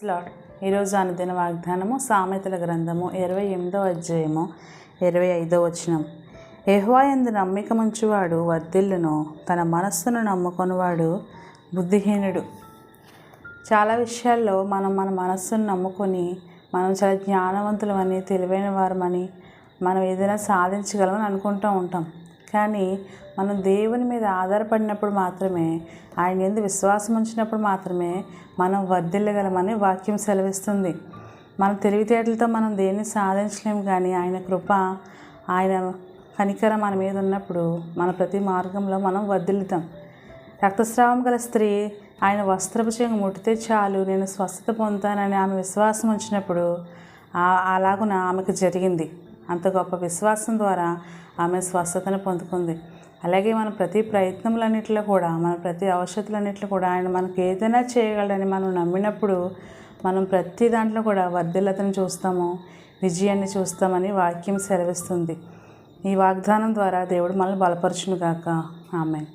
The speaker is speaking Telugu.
స్లాట్ ఈరోజు అనుదిన వాగ్దానము సామెతల గ్రంథము ఇరవై ఎనిమిదో అధ్యాయము ఇరవై ఐదో వచనం. ఎహ్వా ఎందు నమ్మికముంచువాడు వర్ధిల్లును తన మనస్సును నమ్ముకొనివాడు బుద్ధిహీనుడు. చాలా విషయాల్లో మనం మన మనస్సును నమ్ముకొని మనం చాలా జ్ఞానవంతులమని తెలివైన వారమని మనం ఏదైనా సాధించగలమని అనుకుంటూ ఉంటాం. కానీ మనం దేవుని మీద ఆధారపడినప్పుడు మాత్రమే ఆయన ఎందు విశ్వాసం ఉంచినప్పుడు మాత్రమే మనం వర్ధిల్లగలమని వాక్యం సెలవిస్తుంది. మన తెలివితేటలతో మనం దేన్ని సాధించలేము కానీ ఆయన కృప ఆయన కనికరం మన మీద ఉన్నప్పుడు మన ప్రతి మార్గంలో మనం వర్ధిల్లుతాం. రక్తస్రావం గల స్త్రీ ఆయన వస్త్రపు చెంగు ముట్టితే చాలు నేను స్వస్థత పొందుతానని ఆమె విశ్వాసం ఉంచినప్పుడు అలాగున ఆమెకు జరిగింది. అంత గొప్ప విశ్వాసం ద్వారా ఆమె స్వస్థతను పొందుకుంది. అలాగే మన ప్రతి ప్రయత్నములన్నింటిలో కూడా మన ప్రతి అవసరతలన్నింటిలో కూడా ఆయన మనకు ఏదైనా చేయగలడని మనం నమ్మినప్పుడు మనం ప్రతి దాంట్లో కూడా వర్ధిల్లతను చూస్తాము విజయాన్ని చూస్తామని వాక్యం సెలవిస్తుంది. ఈ వాగ్దానం ద్వారా దేవుడు మనల్ని బలపరచును గాక ఆమె